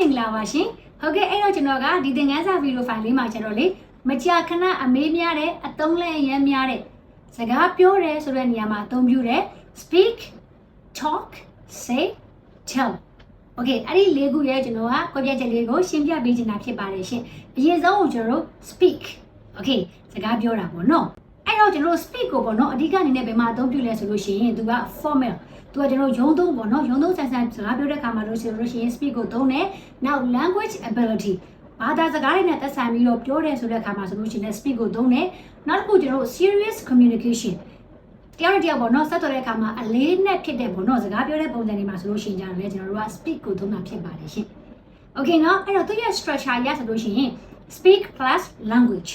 မင်္ဂလာပါရှင်။ဟုတ်ကဲ့အဲ့တော့ကျွန်တော်ကဒီသင်ခန်းစာဗီဒီယိုဖိုင်လေးမှာကျွန်တော်လေမကြာခဏအမေးများတဲ့အသုံးလဲအရမ်းများတဲ့စကားပြောတယ်ဆိုတဲ့နေရာမှာအသုံးပြုတယ် speak talk say tell okay အဲ့ဒီလေးခုရဲ့ကျွန်တော်ကကွပြချက်လေးကိုရှင်းပြပေးချင်တာဖြစ်ပါတယ်ရှင်အရင်ဆုံးကိုကျွန်တော်တို့ speak okay စကားပြောတာပေါ့နော် အဲ့တော့ကျွန်တော် speed ကိုပေါ့နော်အဓိကအနေနဲ့ဘယ်မှာအသုံးပြုလဲဆိုလို့ရှိရင်သူက formal သူကကျွန်တော်ရုံသုံးပေါ့နော်ရုံသုံးဆန်ဆန်စကားပြောတဲ့ခါမှာလို့ဆိုလို့ရှိရင် speed ကိုသုံးတယ်နောက် language ability ဘာသာစကားတွေနဲ့သက်ဆိုင်ပြီးတော့ပြောတယ်ဆိုတဲ့အခါမှာဆိုလို့ရှိရင် speak ကိုသုံးတယ်နောက်တစ်ခုကျွန်တော် serious communication တရားနဲ့တရားပေါ့နော်ဆက်သွယ်တဲ့အခါမှာအလေးနဲ့ဖြစ်တဲ့ပေါ့နော်စကားပြောတဲ့ပုံစံတွေမှာဆိုလို့ရှိရင်ကျတော့လေကျွန်တော်တို့က speak ကိုသုံးတာဖြစ်ပါတယ်ရှင် Okay နော်အဲ့တော့သူရဲ့ structure ရဆိုလို့ရှိရင် speak plus language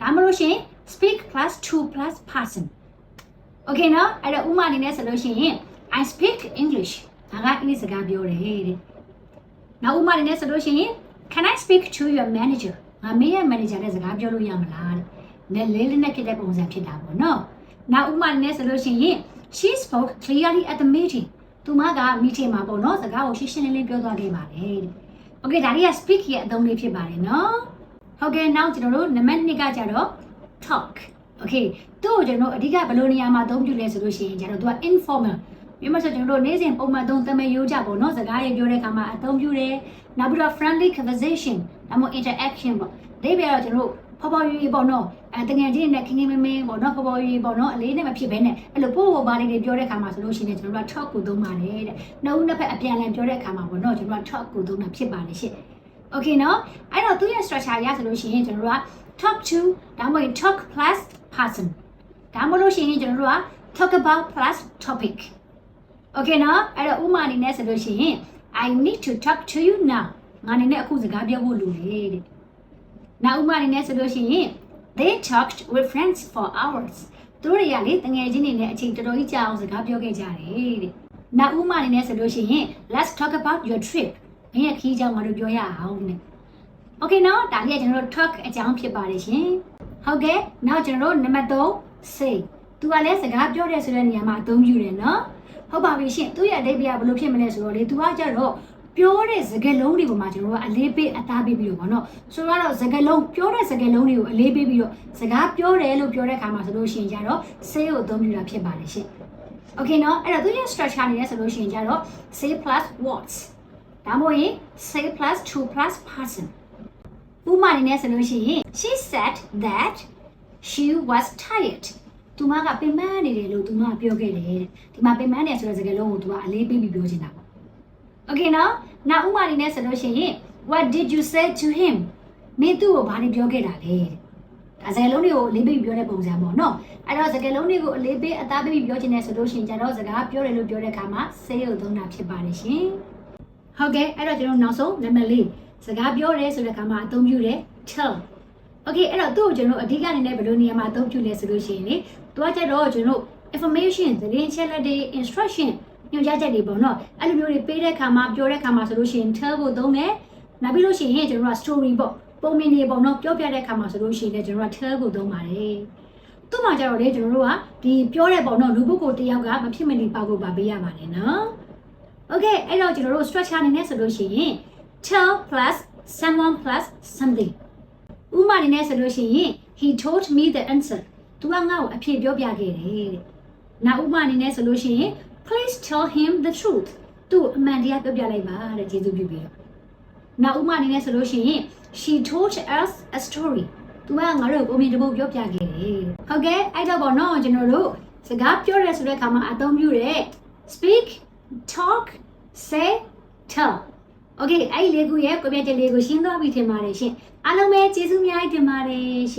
ဒါမှမဟုတ်ရှင် speak plus to plus person okay နော်အဲ့တော့ဥမာအနေနဲ့ဆိုလို့ရှိရင် I speak English ဒါကအင်္ဂလိပ်စကားပြောတယ်တဲ့နောက်ဥမာအနေနဲ့ဆိုလို့ရှိရင် can I speak to your manager ငါမင်းရဲ့ manager နဲ့စကားပြောလို့ရမလားတဲ့လဲလေးနဲ့ဖြစ်တဲ့ပုံစံဖြစ်တာပေါ့နော်နောက်ဥမာအနေနဲ့ဆိုလို့ရှိရင် she spoke clearly at the meeting သူမက meeting မှာပေါ့နော်စကားကိုရှင်းရှင်းလင်းလင်းပြောသွားခဲ့ပါတယ်တဲ့ okay ဒါလေးက speak ရဲ့အသုံးလေးဖြစ်ပါတယ်နော်ဟုတ်ကဲ့နောက်ကျွန်တော်တို့နံပါတ်2ကကြတော့ talk Okay သူ့ကိုကျွန်တော်တို့အဓိကဘယ်လိုနေရာမှာအသုံးပြုလဲဆိုလို့ရှိရင်ကျတော့သူက informal မြန်မာဆိုကျွန်တော်တို့နေ့စဉ်ပုံမှန်သုံးသမေရိုးကြပေါ့နော်စကားတွေပြောတဲ့အခါမှာအသုံးပြုတယ်နောက်ပြီးတော့ friendly conversation ဒါမှမဟုတ် interaction ပေါ့ဒီပြတော့ကျွန်တော်တို့ဖော်ဖော်ရွေးပေါ့နော်အဲတကယ်ချင်းနဲ့ခင်းခင်းမင်းမင်းပေါ့နော်ဖော်ဖော်ရွေးပေါ့နော်အလေးနဲ့မဖြစ်ဘဲနဲ့အဲ့လိုပို့ပို့ပါလေးတွေပြောတဲ့အခါမှာဆိုလို့ရှိရင်ကျွန်တော်တို့က talk ကိုသုံးပါတယ်တဲ့နှုတ်နှစ်ဖက်အပြန်အလှန်ပြောတဲ့အခါမှာပေါ့နော်ကျွန်တော်တို့က talk ကိုသုံးတာဖြစ်ပါတယ်ရှင့် Okay နော်အဲ့တော့သူ့ရဲ့ structure ရဆိုလို့ရှိရင်ကျွန်တော်တို့က talk to ဒါမှမဟုတ် talk plus person ဒါမှမဟုတ်လို့ရှိရင်ကျွန်တော်တို့က talk about plus topic Okay နော်အဲ့တော့ဥမာအနေနဲ့ဆိုလို့ရှိရင် I need to talk to you now ငါအနေနဲ့အခုစကားပြောဖို့လိုတယ်တဲ့နောက်ဥမာအနေနဲ့ဆိုလို့ရှိရင် they talked with friends for hours သူတို့တွေကလေတငယ်ချင်းတွေနဲ့အချိန်တော်တော်ကြီးကြာအောင်စကားပြောခဲ့ကြတယ်တဲ့နောက်ဥမာအနေနဲ့ဆိုလို့ရှိရင် let's talk about your trip မင်းရဲ့ခီးကြောင်းငါတို့ပြောရအောင်တဲ့ Okay နော်ဒါလေးကကျွန်တော်တို့ talk အကြောင်းဖြစ်ပါတယ်ရှင်ဟုတ်ကဲ့နောက်ကျွန်တော်တို့နံပါတ်3 say သူကလည်းစကားပြောတယ်ဆိုတဲ့နေရာမှာအသုံးပြုတယ်နော်ဟုတ်ပါပြီရှင်သူ့ရဲ့အဓိပ္ပာယ်ကဘယ်လိုဖြစ်မလဲဆိုတော့လေသူကကြတော့ပြောတဲ့စကားလုံးတွေပေါ်မှာကျွန်တော်တို့ကအလေးပေးအသားပေးပြီးတော့ဗောနော်ဆိုတော့စကားလုံးပြောတဲ့စကားလုံးတွေကိုအလေးပေးပြီးတော့စကားပြောတယ်လို့ပြောတဲ့အခါမှာဆိုလို့ရှိရင်ကြတော့ say ကိုအသုံးပြုတာဖြစ်ပါတယ်ရှင် Okay နော်အဲ့တော့သူရဲ့ structure အနေနဲ့ဆိုလို့ရှိရင်ကြတော့ say plus words ဒါမှမဟုတ်ရင် say plus to plus person ဥပမာအနေနဲ့ဆိုလို့ရှိရင် she said that she was tired သူမကပင်ပန်းနေတယ်လို့သူမကပြောခဲ့တယ်တဲ့ဒီမှာပင်ပန်းနေဆိုတဲ့စကားလုံးကိုသူကအလေးပေးပြီးပြောချင်တာပေါ့ Okay နော်နောက်ဥပမာအနေနဲ့ဆိုလို့ရှိရင် what did you say to him မင်းသူ့ကိုဘာတွေပြောခဲ့တာလဲတဲ့ဒါစကားလုံးတွေကိုအလေးပေးပြီးပြောတဲ့ပုံစံပေါ့နော်အဲ့တော့စကားလုံးတွေကိုအလေးပေးအသားပေးပြီးပြောချင်တယ်ဆိုလို့ရှိရင်ကျတော့စကားပြောတယ်လို့ပြောတဲ့အခါမှာ say ကိုသုံးတာဖြစ်ပါတယ်ရှင်ဟုတ်ကဲ့အဲ့တော့ကျွန်တော်နောက်ဆုံးနံပါတ်၄ စကားပြောတယ်ဆိုတဲ့အခါမှာအသုံးပြုတယ် tell Okay အဲ့တော့သူ့ကိုကျွန်တော်အဓိကအနေနဲ့ဘယ်လိုနေရာမှာအသုံးပြုလဲဆိုလို့ရှိရင်လေသူကကြတော့ကျွန်တော် information သတင်းချက်လက်တွေ instruction ညွှန်ကြားချက်တွေပေါ့နော်အဲ့လိုမျိုးတွေပေးတဲ့ခါမှာပြောတဲ့ခါမှာဆိုလို့ရှိရင် tell ကိုသုံးတယ်နောက်ပြီးလို့ရှိရင်ကျွန်တော်က story ပေါ့ပုံမြင်တွေပေါ့နော်ပြောပြတဲ့ခါမှာဆိုလို့ရှိရင်လည်းကျွန်တော်က tell ကိုသုံးပါတယ်သူ့မှာကြတော့လေကျွန်တော်တို့ကဒီပြောတဲ့ပေါ့နော်လူပုဂ္ဂိုလ်တစ်ယောက်ကမဖြစ်မနေပါဖို့ပါပေးရပါတယ်နော် Okay အဲ့တော့ကျွန်တော်တို့ structure အနေနဲ့ဆိုလို့ရှိရင် tell plus someone plus something ဥမာအနေနဲ့ဆိုလို့ရှိရင် he told me the answer သူကငါ့ကိုအဖြေပြောပြခဲ့တယ်တဲ့နောက်ဥမာအနေနဲ့ဆိုလို့ရှိရင် please tell him the truth သူ့အမှန်တရားပြောပြလိုက်ပါတဲ့ကျေးဇူးပြုပြီးတော့နောက်ဥမာအနေနဲ့ဆိုလို့ရှိရင် she told us a story သူကငါတို့ကိုအမြင်တစ်ပုဒ်ပြောပြခဲ့တယ်ဟုတ်ကဲ့အဲ့တော့ပေါ့နော်ကျွန်တော်တို့စကားပြောရဲဆိုတဲ့အခါမှာအသုံးပြုတဲ့ speak talk say tell Okay အဲ့ဒီလေးခုရဲ့ကွန်ပျူတာလေးကိုရှင်းသွားပြီထင်ပါတယ်ရှင်အားလုံးပဲကျေးဇူးများတင်ပါတယ်ရှင်